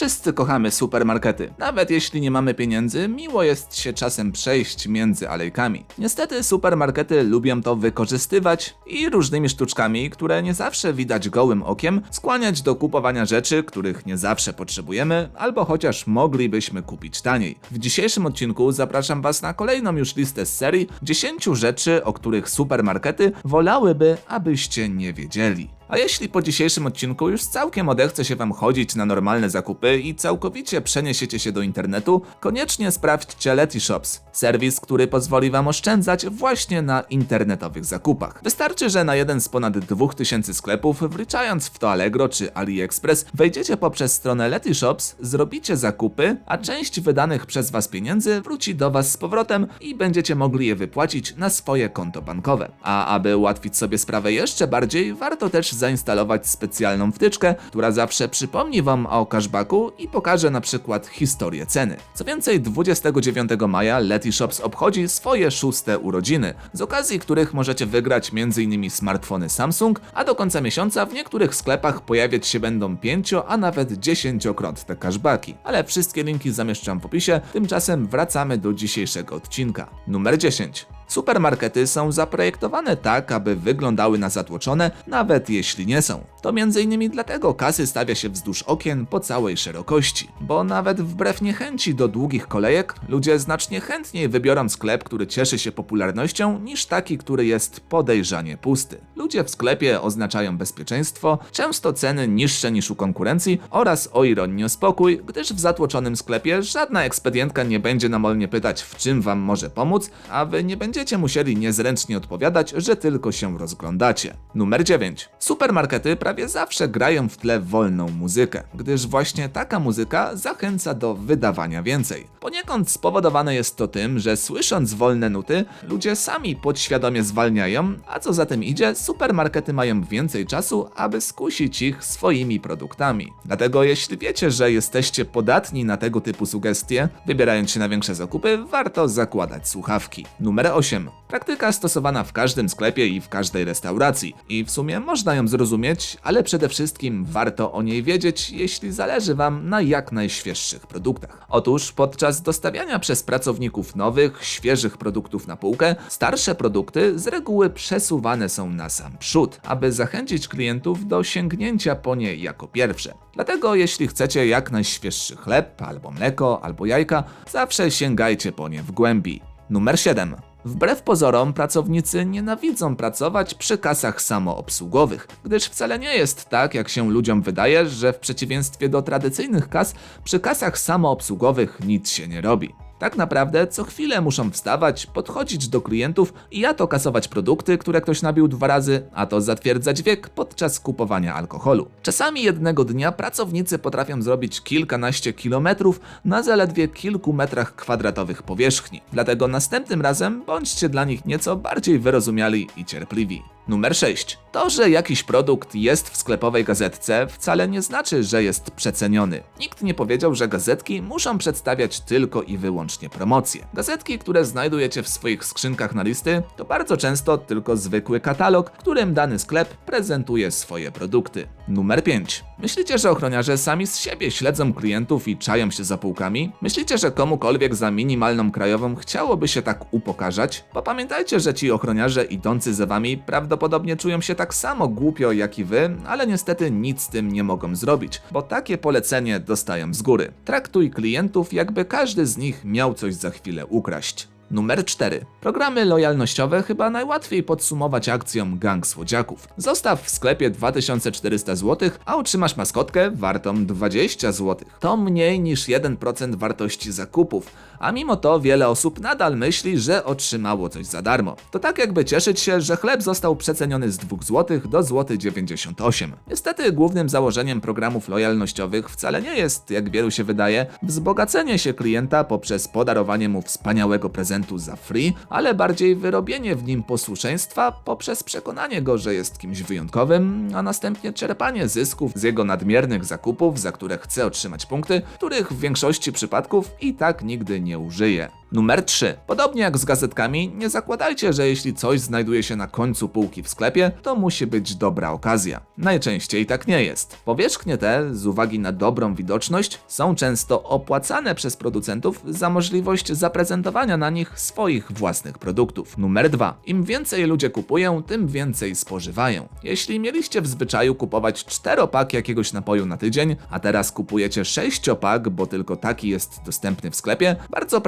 Wszyscy kochamy supermarkety. Nawet jeśli nie mamy pieniędzy, miło jest się czasem przejść między alejkami. Niestety supermarkety lubią to wykorzystywać i różnymi sztuczkami, które nie zawsze widać gołym okiem, skłaniać do kupowania rzeczy, których nie zawsze potrzebujemy, albo chociaż moglibyśmy kupić taniej. W dzisiejszym odcinku zapraszam Was na kolejną już listę z serii 10 rzeczy, o których supermarkety wolałyby, abyście nie wiedzieli. A jeśli po dzisiejszym odcinku już całkiem odechce się Wam chodzić na normalne zakupy i całkowicie przeniesiecie się do internetu, koniecznie sprawdźcie Letyshops, serwis, który pozwoli Wam oszczędzać właśnie na internetowych zakupach. Wystarczy, że na jeden z ponad 2000 sklepów, wliczając w to Allegro czy AliExpress, wejdziecie poprzez stronę Letyshops, zrobicie zakupy, a część wydanych przez Was pieniędzy wróci do Was z powrotem i będziecie mogli je wypłacić na swoje konto bankowe. A aby ułatwić sobie sprawę jeszcze bardziej, warto też zainstalować specjalną wtyczkę, która zawsze przypomni Wam o cashbacku i pokaże na przykład historię ceny. Co więcej, 29 maja Letyshops obchodzi swoje szóste urodziny, z okazji których możecie wygrać m.in. smartfony Samsung, a do końca miesiąca w niektórych sklepach pojawiać się będą 5, a nawet 10-krotne cashbacki. Ale wszystkie linki zamieszczam w opisie, tymczasem wracamy do dzisiejszego odcinka. Numer 10. Supermarkety są zaprojektowane tak, aby wyglądały na zatłoczone, nawet jeśli nie są. To m.in. dlatego kasy stawia się wzdłuż okien po całej szerokości, bo nawet wbrew niechęci do długich kolejek, ludzie znacznie chętniej wybiorą sklep, który cieszy się popularnością, niż taki, który jest podejrzanie pusty. Ludzie w sklepie oznaczają bezpieczeństwo, często ceny niższe niż u konkurencji oraz o ironię spokój, gdyż w zatłoczonym sklepie żadna ekspedientka nie będzie namolnie pytać, w czym wam może pomóc, a wy nie będziecie musieli niezręcznie odpowiadać, że tylko się rozglądacie. Numer 9. Supermarkety prawie zawsze grają w tle wolną muzykę, gdyż właśnie taka muzyka zachęca do wydawania więcej. Poniekąd spowodowane jest to tym, że słysząc wolne nuty, ludzie sami podświadomie zwalniają, a co za tym idzie, supermarkety mają więcej czasu, aby skusić ich swoimi produktami. Dlatego jeśli wiecie, że jesteście podatni na tego typu sugestie, wybierając się na większe zakupy, warto zakładać słuchawki. Numer 8. Praktyka stosowana w każdym sklepie i w każdej restauracji. I w sumie można ją zrozumieć, ale przede wszystkim warto o niej wiedzieć, jeśli zależy Wam na jak najświeższych produktach. Otóż podczas dostawiania przez pracowników nowych, świeżych produktów na półkę, starsze produkty z reguły przesuwane są na sam przód, aby zachęcić klientów do sięgnięcia po nie jako pierwsze. Dlatego jeśli chcecie jak najświeższy chleb, albo mleko, albo jajka, zawsze sięgajcie po nie w głębi. Numer 7. Wbrew pozorom, pracownicy nienawidzą pracować przy kasach samoobsługowych, gdyż wcale nie jest tak, jak się ludziom wydaje, że w przeciwieństwie do tradycyjnych kas, przy kasach samoobsługowych nic się nie robi. Tak naprawdę co chwilę muszą wstawać, podchodzić do klientów i ja to kasować produkty, które ktoś nabił dwa razy, a to zatwierdzać wiek podczas kupowania alkoholu. Czasami jednego dnia pracownicy potrafią zrobić kilkanaście kilometrów na zaledwie kilku metrach kwadratowych powierzchni. Dlatego następnym razem bądźcie dla nich nieco bardziej wyrozumiali i cierpliwi. Numer 6. To, że jakiś produkt jest w sklepowej gazetce wcale nie znaczy, że jest przeceniony. Nikt nie powiedział, że gazetki muszą przedstawiać tylko i wyłącznie promocje. Gazetki, które znajdujecie w swoich skrzynkach na listy, to bardzo często tylko zwykły katalog, którym dany sklep prezentuje swoje produkty. Numer 5. Myślicie, że ochroniarze sami z siebie śledzą klientów i czają się za półkami? Myślicie, że komukolwiek za minimalną krajową chciałoby się tak upokarzać? Bo pamiętajcie, że ci ochroniarze idący za wami prawdopodobnie czują się tak samo głupio jak i wy, ale niestety nic z tym nie mogą zrobić, bo takie polecenie dostają z góry. Traktuj klientów, jakby każdy z nich miał coś za chwilę ukraść. Numer 4. Programy lojalnościowe chyba najłatwiej podsumować akcją Gang Słodziaków. Zostaw w sklepie 2400 zł, a otrzymasz maskotkę wartą 20 zł. To mniej niż 1% wartości zakupów, a mimo to wiele osób nadal myśli, że otrzymało coś za darmo. To tak jakby cieszyć się, że chleb został przeceniony z 2 zł do złoty 98. Niestety głównym założeniem programów lojalnościowych wcale nie jest, jak wielu się wydaje, wzbogacenie się klienta poprzez podarowanie mu wspaniałego prezentu za free, ale bardziej wyrobienie w nim posłuszeństwa poprzez przekonanie go, że jest kimś wyjątkowym, a następnie czerpanie zysków z jego nadmiernych zakupów, za które chce otrzymać punkty, których w większości przypadków i tak nigdy nie użyje. Numer 3. Podobnie jak z gazetkami, nie zakładajcie, że jeśli coś znajduje się na końcu półki w sklepie, to musi być dobra okazja. Najczęściej tak nie jest. Powierzchnie te, z uwagi na dobrą widoczność, są często opłacane przez producentów za możliwość zaprezentowania na nich swoich własnych produktów. Numer 2. Im więcej ludzie kupują, tym więcej spożywają. Jeśli mieliście w zwyczaju kupować czteropak jakiegoś napoju na tydzień, a teraz kupujecie sześciopak, bo tylko taki jest dostępny w sklepie, bardzo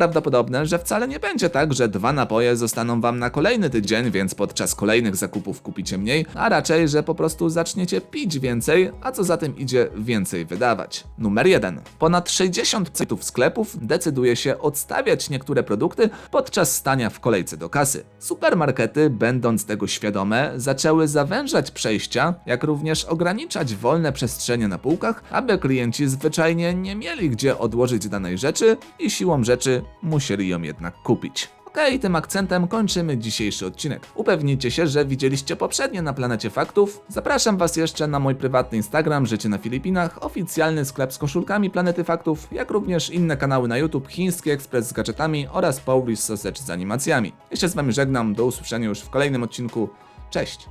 że wcale nie będzie tak, że dwa napoje zostaną wam na kolejny tydzień, więc podczas kolejnych zakupów kupicie mniej, a raczej, że po prostu zaczniecie pić więcej, a co za tym idzie więcej wydawać. Numer 1. Ponad 60 cytów sklepów decyduje się odstawiać niektóre produkty podczas stania w kolejce do kasy. Supermarkety, będąc tego świadome, zaczęły zawężać przejścia, jak również ograniczać wolne przestrzenie na półkach, aby klienci zwyczajnie nie mieli gdzie odłożyć danej rzeczy i siłą rzeczy musieli ją jednak kupić. Okej, tym akcentem kończymy dzisiejszy odcinek. Upewnijcie się, że widzieliście poprzednie na Planecie Faktów. Zapraszam Was jeszcze na mój prywatny Instagram Życie na Filipinach, oficjalny sklep z koszulkami Planety Faktów, jak również inne kanały na YouTube, Chiński Ekspres z gadżetami oraz Polish Sausage z animacjami. Ja się z Wami żegnam, do usłyszenia już w kolejnym odcinku. Cześć!